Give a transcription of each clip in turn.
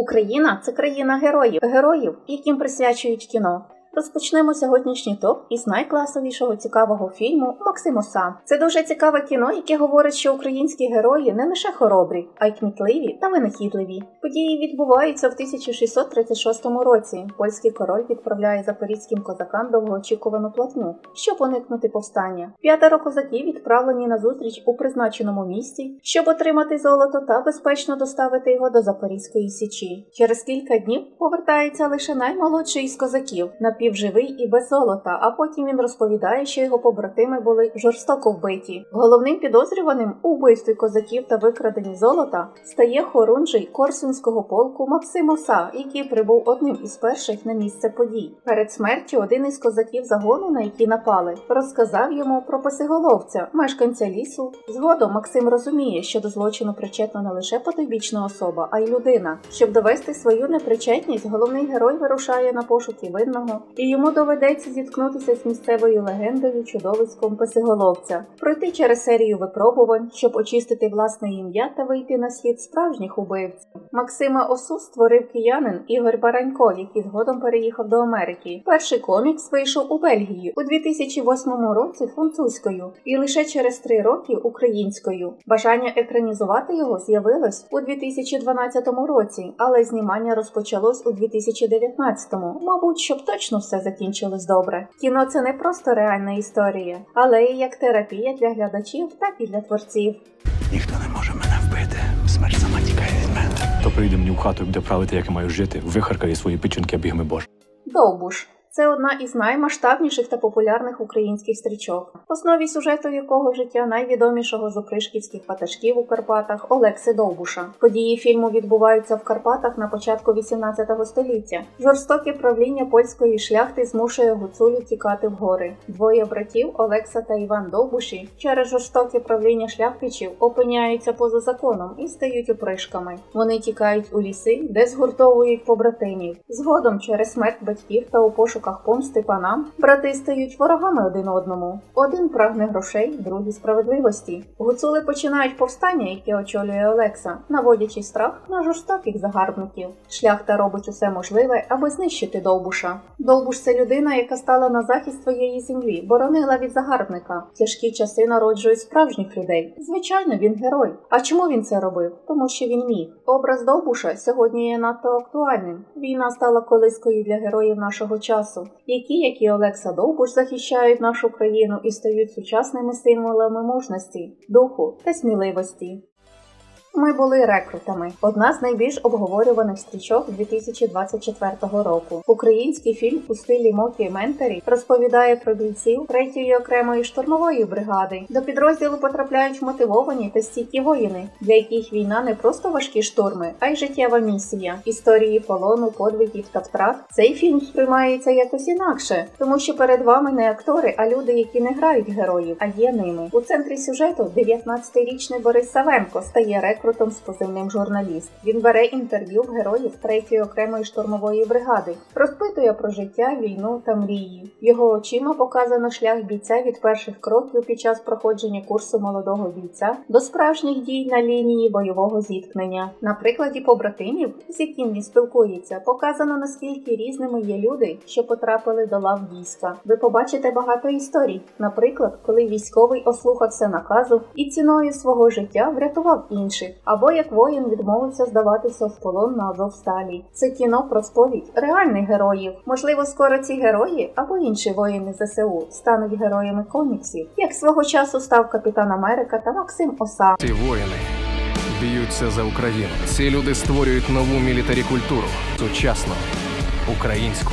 Україна це країна героїв, героїв, яким присвячують кіно. Розпочнемо сьогоднішній топ із найкласовішого цікавого фільму Максимоса. Це дуже цікаве кіно, яке говорить, що українські герої не лише хоробрі, а й кмітливі та винахідливі. Події відбуваються в 1636 році. Польський король відправляє запорізьким козакам довгоочікувану платню, щоб уникнути повстання. П'ятеро козаків відправлені на зустріч у призначеному місці, щоб отримати золото та безпечно доставити його до Запорізької січі. Через кілька днів повертається лише наймолодший із козаків, напівживий і без золота. А потім він розповідає, що його побратими були жорстоко вбиті. Головним підозрюваним у вбивстві козаків та викраденні золота стає хорунжий корсунського полку Максим Оса, який прибув одним із перших на місце подій. Перед смертю один із козаків загону, на який напали, розказав йому про писиголовця, мешканця лісу. Згодом Максим розуміє, що до злочину причетна не лише потойбічна особа, а й людина. Щоб довести свою непричетність, головний герой вирушає на пошуки винного, і йому доведеться зіткнутися з місцевою легендою чудовиськом писиголовця, пройти через серію випробувань, щоб очистити власне ім'я та вийти на слід справжніх убивців. Максима Осу створив киянин Ігор Баранько, який згодом переїхав до Америки. Перший комікс вийшов у Бельгії у 2008 році французькою і лише через три роки українською. Бажання екранізувати його з'явилось у 2012 році, але знімання розпочалось у 2019, мабуть, щоб точно все закінчилось добре. Кіно це не просто реальна історія, але і як терапія для глядачів, так і для творців. Ніхто не може мене вбити. Смерть сама тікає від мене. То прийде мені в хату і буде правити, як я маю жити, вихаркає свої печінки бігми бож. Довбуш. Це одна із наймасштабніших та популярних українських стрічок, в основі сюжету якого життя найвідомішого з опришківських ватажків у Карпатах Олекси Довбуша. Події фільму відбуваються в Карпатах на початку 18 століття. Жорстоке правління польської шляхти змушує гуцулів тікати в гори. Двоє братів Олекса та Іван Довбуші через жорстоке правління шляхтичів опиняються поза законом і стають опришками. Вони тікають у ліси, де згуртовують побратимів. Згодом через смерть батьків та у пошуках помсти панам брати стають ворогами один одному. Один прагне грошей, другий справедливості. Гуцули починають повстання, яке очолює Олекса, наводячи страх на жорстоких загарбників. Шляхта робить усе можливе, аби знищити Довбуша. Довбуш це людина, яка стала на захист своєї землі, боронила від загарбника. Тяжкі часи народжують справжніх людей. Звичайно, він герой. А чому він це робив? Тому що він міг. Образ Довбуша сьогодні є надто актуальним. Війна стала колискою для героїв нашого часу, які, як і Олекса Довбуш, захищають нашу країну і стають сучасними символами мужності, духу та сміливості. Ми були рекрутами. Одна з найбільш обговорюваних стрічок 2024 року. Український фільм у стилі мокіментарі розповідає про бійців третьої окремої штурмової бригади. До підрозділу потрапляють мотивовані та стійкі воїни, для яких війна не просто важкі штурми, а й життєва місія. Історії полону, подвигів та втрат. Цей фільм сприймається якось інакше, тому що перед вами не актори, а люди, які не грають героїв, а є ними. У центрі сюжету 19-річний Борис Савенко стає рекрутом з позивним журналіст. Він бере інтерв'ю в героїв третьої окремої штурмової бригади, розпитує про життя, війну та мрії. Його очима показано шлях бійця від перших кроків під час проходження курсу молодого бійця до справжніх дій на лінії бойового зіткнення. На прикладі побратимів, з яким він спілкується, показано наскільки різними є люди, що потрапили до лав війська. Ви побачите багато історій. Наприклад, коли військовий ослухався наказу і ціною свого життя врятував інших, або як воїн відмовився здаватися в полон на Азовсталі. Це кіно про сповідь реальних героїв. Можливо, скоро ці герої або інші воїни ЗСУ стануть героями коміксів, як свого часу став Капітан Америка та Максим Оса. Ці воїни б'ються за Україну. Ці люди створюють нову мілітарі культуру, сучасну, українську.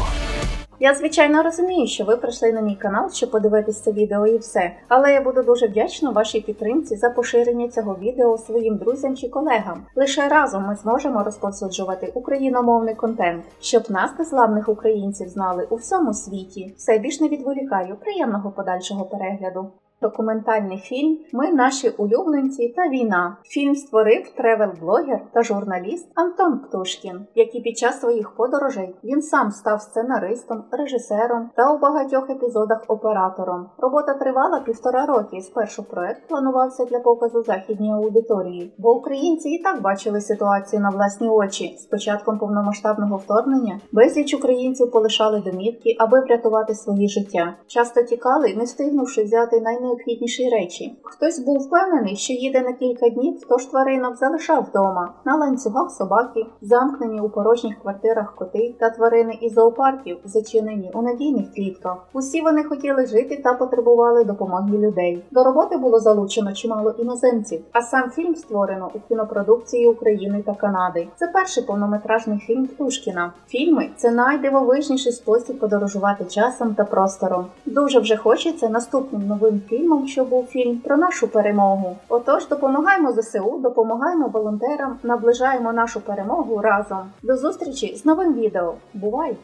Я звичайно розумію, що ви прийшли на мій канал, щоб подивитись це відео і все. Але я буду дуже вдячна вашій підтримці за поширення цього відео своїм друзям чи колегам. Лише разом ми зможемо розповсюджувати україномовний контент, щоб нас, незламних українців, знали у всьому світі. Все більш не відволікаю. Приємного подальшого перегляду. Документальний фільм Ми наші улюбленці та війна. Фільм створив тревел-блогер та журналіст Антон Птушкін, який під час своїх подорожей він сам став сценаристом, режисером та у багатьох епізодах оператором. Робота тривала півтора роки. Спершу проект планувався для показу західній аудиторії, бо українці і так бачили ситуацію на власні очі. З початком повномасштабного вторгнення безліч українців полишали домівки, аби врятувати свої життя. Часто тікали, не встигнувши взяти найнеобхідніші речі. Хтось був впевнений, що їде на кілька днів, тож тваринок залишав вдома на ланцюгах собаки, замкнені у порожніх квартирах коти та тварини із зоопарків, зачинені у надійних клітках. Усі вони хотіли жити та потребували допомоги людей. До роботи було залучено чимало іноземців, а сам фільм створено у кінопродукції України та Канади. Це перший повнометражний фільм Птушкіна. Фільми це найдивовижніший спосіб подорожувати часом та простором. Дуже вже хочеться наступним новим фільмом, що був фільм про нашу перемогу. Отож, допомагаємо ЗСУ, допомагаємо волонтерам, наближаємо нашу перемогу разом. До зустрічі з новим відео. Бувай!